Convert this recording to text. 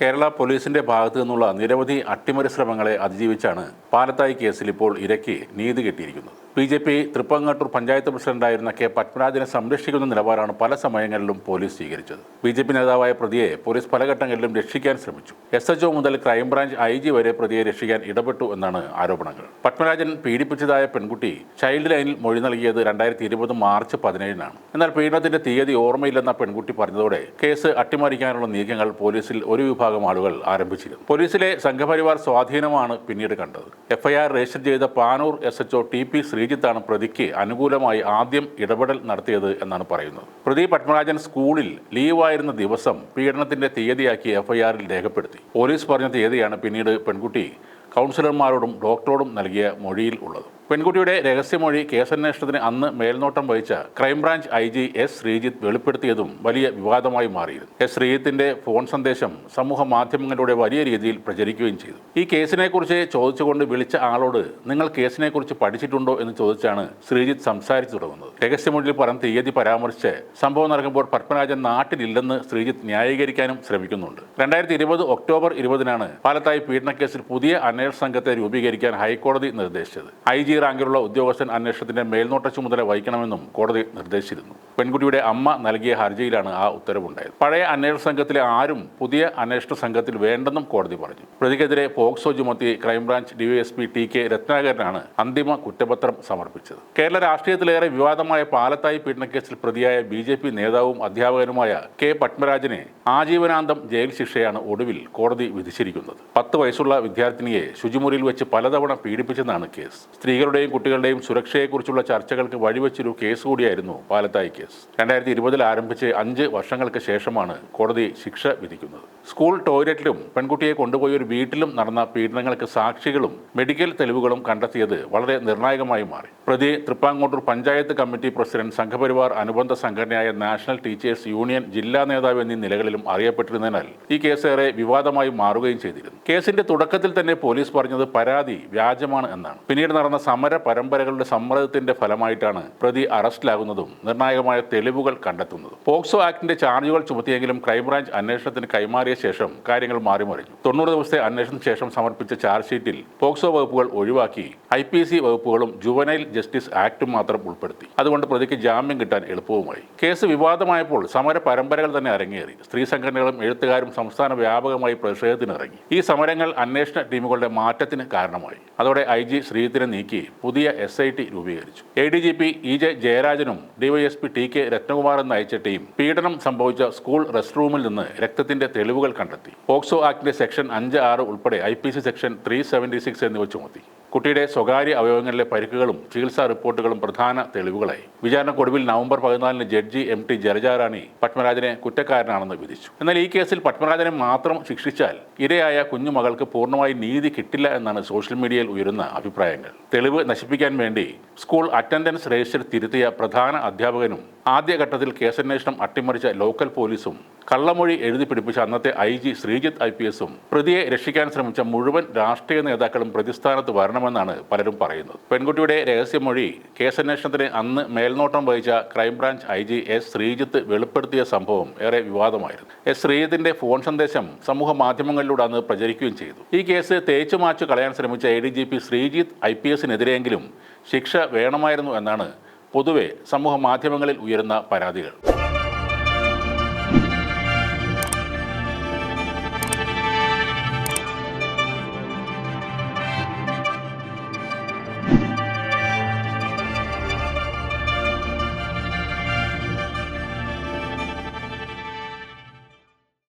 കേരള പോലീസിന്റെ ഭാഗത്തു നിന്നുള്ള നിരവധി അട്ടിമറി ശ്രമങ്ങളെ അതിജീവിച്ചാണ് പാലത്തായി കേസിൽ ഇപ്പോൾ ഇരയ്ക്ക് നീതി കിട്ടിയിരിക്കുന്നത്. B J P Thrippangottur panchayat പ്രസിഡന്റായിരുന്ന കെ പത്മരാജനെ സംരക്ഷിക്കുന്ന നിലപാടാണ് പല സമയങ്ങളിലും പോലീസ് സ്വീകരിച്ചത്. ബി ജെ പി നേതാവായ പ്രതിയെ പോലീസ് പല ഘട്ടങ്ങളിലും രക്ഷിക്കാൻ ശ്രമിച്ചു. എസ് എച്ച് മുതൽ ക്രൈംബ്രാഞ്ച് ഐ ജി വരെ പ്രതിയെ രക്ഷിക്കാൻ ഇടപെട്ടു എന്നാണ് ആരോപണങ്ങൾ. പത്മരാജൻ പീഡിപ്പിച്ചതായ പെൺകുട്ടി ചൈൽഡ് ലൈനിൽ മൊഴി നൽകിയത് രണ്ടായിരത്തി ഇരുപത് മാർച്ച് പതിനേഴിനാണ്. എന്നാൽ പീഡനത്തിന്റെ തീയതി ഓർമ്മയില്ലെന്ന പെൺകുട്ടി പറഞ്ഞതോടെ കേസ് അട്ടിമറിക്കാനുള്ള നീക്കങ്ങൾ പോലീസിൽ ഒരു വിഭാഗം ആളുകൾ ആരംഭിച്ചിരുന്നു. പോലീസിലെ സംഘപരിവാർ സ്വാധീനമാണ് പിന്നീട് കണ്ടത്. എഫ്ഐആർ രജിസ്റ്റർ ചെയ്ത Panoor S HO T P ശ്രീജിത്താണ് പ്രതിക്ക് അനുകൂലമായി ആദ്യം ഇടപെടൽ നടത്തിയത് എന്നാണ് പറയുന്നത്. പ്രതി പത്മരാജൻ സ്കൂളിൽ ലീവായിരുന്ന ദിവസം പീഡനത്തിന്റെ തീയതിയാക്കി എഫ്ഐആറിൽ രേഖപ്പെടുത്തി. പോലീസ് പറഞ്ഞ തീയതിയാണ് പിന്നീട് പെൺകുട്ടി കൗൺസിലർമാരോടും ഡോക്ടറോടും നൽകിയ മൊഴിയിൽ ഉള്ളത്. പെൺകുട്ടിയുടെ രഹസ്യമൊഴി കേസന്വേഷണത്തിന് അന്ന് മേൽനോട്ടം വഹിച്ച crime branch I G S Sreejith വെളിപ്പെടുത്തിയതും വലിയ വിവാദമായി മാറിയിരുന്നു. എസ് ശ്രീജിത്തിന്റെ ഫോൺ സന്ദേശം സമൂഹ മാധ്യമങ്ങളിലൂടെ വലിയ രീതിയിൽ പ്രചരിക്കുകയും ചെയ്തു. ഈ കേസിനെക്കുറിച്ച് ചോദിച്ചുകൊണ്ട് വിളിച്ച ആളോട് നിങ്ങൾ കേസിനെക്കുറിച്ച് പഠിച്ചിട്ടുണ്ടോ? എന്ന് ചോദിച്ചാണ് ശ്രീജിത്ത് സംസാരിച്ചു തുടങ്ങുന്നത്. രഹസ്യമൊഴിയിൽ പറഞ്ഞ തീയതി പരാമർശിച്ച് സംഭവം നടക്കുമ്പോൾ പത്മരാജൻ നാട്ടിലില്ലെന്ന് ശ്രീജിത്ത് ന്യായീകരിക്കാനും ശ്രമിക്കുന്നുണ്ട്. രണ്ടായിരത്തി ഇരുപത് ഒക്ടോബർ ഇരുപതിനാണ് പാലത്തായി പീഡനക്കേസിൽ പുതിയ അന്വേഷണ സംഘത്തെ രൂപീകരിക്കാൻ ഹൈക്കോടതി നിർദ്ദേശിച്ചത്. ഐ ജി റാങ്കിലുള്ള ഉദ്യോഗസ്ഥൻ അന്വേഷണത്തിന്റെ മേൽനോട്ട ചുമതല വഹിക്കണമെന്നും കോടതി നിർദ്ദേശിച്ചിരുന്നു. പെൺകുട്ടിയുടെ അമ്മ നൽകിയ ഹർജിയിലാണ് ആ ഉത്തരവുണ്ടായത്. പഴയ അന്വേഷണ സംഘത്തിലെ ആരും പുതിയ അന്വേഷണ സംഘത്തിൽ വേണ്ടെന്നും കോടതി പറഞ്ഞു. പ്രതിക്കെതിരെ പോക്സോ ചുമത്തി crime branch DYSP T K രത്നാകരനാണ് അന്തിമ കുറ്റപത്രം സമർപ്പിച്ചത്. കേരള രാഷ്ട്രീയത്തിലേറെ വിവാദമായ പാലത്തായി പീഡനക്കേസിൽ പ്രതിയായ ബി ജെ പി നേതാവും അധ്യാപകനുമായ കെ പത്മരാജനെ ആജീവനാന്തം ജയിൽ ശിക്ഷയാണ് ഒടുവിൽ കോടതി വിധിച്ചിരിക്കുന്നത്. പത്ത് വയസ്സുള്ള വിദ്യാർത്ഥിനിയെ ശുചിമുറിയിൽ വെച്ച് പലതവണ പീഡിപ്പിച്ചെന്നാണ് കേസ്. സ്ത്രീകളുടെയും കുട്ടികളുടെയും സുരക്ഷയെക്കുറിച്ചുള്ള ചർച്ചകൾക്ക് വഴിവെച്ചൊരു കേസ് കൂടിയായിരുന്നു പാലത്തായി കേസ്. രണ്ടായിരത്തി ഇരുപതിൽ ആരംഭിച്ച് അഞ്ച് വർഷങ്ങൾക്ക് ശേഷമാണ് കോടതി ശിക്ഷ വിധിക്കുന്നത്. സ്കൂൾ ടോയ്ലറ്റിലും പെൺകുട്ടിയെ കൊണ്ടുപോയി ഒരു വീട്ടിലും നടന്ന പീഡനങ്ങൾക്ക് സാക്ഷികളും മെഡിക്കൽ തെളിവുകളും കണ്ടെത്തിയത് വളരെ നിർണായകമായി മാറി. പ്രതി തൃപ്പാങ്ങോട്ടൂർ പഞ്ചായത്ത് കമ്മിറ്റി പ്രസിഡന്റ് സംഘപരിവാർ അനുബന്ധ സംഘടനയായ നാഷണൽ ടീച്ചേഴ്സ് യൂണിയൻ ജില്ലാ നേതാവ് എന്നീ നിലകളിലും അറിയപ്പെട്ടിരുന്നതിനാൽ ഈ കേസ് ഏറെ വിവാദമായി മാറുകയും ചെയ്തിരുന്നു. കേസിന്റെ തുടക്കത്തിൽ തന്നെ പോലീസ് പറഞ്ഞത് പരാതി വ്യാജമാണ് എന്നാണ്. പിന്നീട് നടന്ന സമര പരമ്പരകളുടെ സമ്മർദ്ദത്തിന്റെ ഫലമായിട്ടാണ് പ്രതി അറസ്റ്റിലാകുന്നതും നിർണായകമായ തെളിവുകൾ കണ്ടെത്തുന്നതും. പോക്സോ ആക്ടിന്റെ ചാർജുകൾ ചുമത്തിയെങ്കിലും ക്രൈംബ്രാഞ്ച് അന്വേഷണത്തിന് കൈമാറിയ ശേഷം കാര്യങ്ങൾ മാറിമറിഞ്ഞു. തൊണ്ണൂറ് ദിവസത്തെ അന്വേഷണത്തിന് ശേഷം സമർപ്പിച്ച ചാർജ് ഷീറ്റിൽ പോക്സോ വകുപ്പുകൾ ഒഴിവാക്കി. ഐ വകുപ്പുകളും ജുവനൈൽ ജസ്റ്റിസ് ആക്ട് മാത്രം ഉൾപ്പെടുത്തി. അതുകൊണ്ട് പ്രതിക്ക് ജാമ്യം കിട്ടാൻ എളുപ്പവുമായി. കേസ് വിവാദമായപ്പോൾ സമര പരമ്പരകൾ തന്നെ അരങ്ങേറി. സ്ത്രീ സംഘടനകളും എഴുത്തുകാരും സംസ്ഥാന വ്യാപകമായി പ്രതിഷേധത്തിനിറങ്ങി. ഈ സമരങ്ങൾ അന്വേഷണ ടീമുകളുടെ മാറ്റത്തിന് കാരണമായി. അതോടെ ഐ ജി ശ്രീജിത്തിനെ നീക്കി പുതിയ എസ് ഐ ടി രൂപീകരിച്ചു. A D G P E J ജയരാജനും DYSP T K രത്നകുമാറും നയിച്ച ടീം പീഡനം സംഭവിച്ച സ്കൂൾ റെസ്റ്റ് റൂമിൽ നിന്ന് രക്തത്തിന്റെ തെളിവുകൾ കണ്ടെത്തി. പോക്സോ ആക്ടിന്റെ സെക്ഷൻ അഞ്ച് ആറ് ഉൾപ്പെടെ ഐ സെക്ഷൻ ത്രീ എന്നിവ ചുമത്തി. കുട്ടിയുടെ സ്വകാര്യ അവയവങ്ങളിലെ പരിക്കുകളും ചികിത്സാ റിപ്പോർട്ടുകളും പ്രധാന തെളിവുകളായി. വിചാരണ വിചാരണക്കൊടുവിൽ നവംബർ പതിനാലിന് ജഡ്ജി എം ടി ജലജാറാണി പത്മരാജനെ കുറ്റക്കാരനാണെന്ന് വിധിച്ചു. എന്നാൽ ഈ കേസിൽ പത്മരാജനെ മാത്രം ശിക്ഷിച്ചാൽ ഇരയായ കുഞ്ഞുമകൾക്ക് പൂർണമായി നീതി കിട്ടില്ല എന്നാണ് സോഷ്യൽ മീഡിയയിൽ ഉയരുന്ന അഭിപ്രായങ്ങൾ. തെളിവ് നശിപ്പിക്കാൻ വേണ്ടി സ്കൂൾ അറ്റൻഡൻസ് രജിസ്റ്റർ തിരുത്തിയ പ്രധാന അധ്യാപകനും ആദ്യഘട്ടത്തിൽ കേസന്വേഷണം അട്ടിമറിച്ച ലോക്കൽ പോലീസും കള്ളമൊഴി എഴുതി പിടിപ്പിച്ച അന്നത്തെ I G Sreejith I P എസും പ്രതിയെ രക്ഷിക്കാൻ ശ്രമിച്ച മുഴുവൻ രാഷ്ട്രീയ നേതാക്കളും പ്രതിസ്ഥാനത്ത് വരണമെന്നാണ് പലരും പറയുന്നത്. പെൺകുട്ടിയുടെ രഹസ്യമൊഴി കേസന്വേഷണത്തിന് അന്ന് മേൽനോട്ടം വഹിച്ച crime branch I G S Sreejith വെളിപ്പെടുത്തിയ സംഭവം ഏറെ വിവാദമായിരുന്നു. എസ് ശ്രീജിത്തിന്റെ ഫോൺ സന്ദേശം സമൂഹ മാധ്യമങ്ങളിലൂടെ അന്ന് പ്രചരിക്കുകയും ചെയ്തു. ഈ കേസ് തേച്ചുമാച്ചു കളയാൻ ശ്രമിച്ച A D G P Sreejith I P എസിനെതിരെയെങ്കിലും ശിക്ഷ വേണമായിരുന്നു എന്നാണ് പൊതുവെ സമൂഹ മാധ്യമങ്ങളിൽ ഉയരുന്ന പരാതികൾ.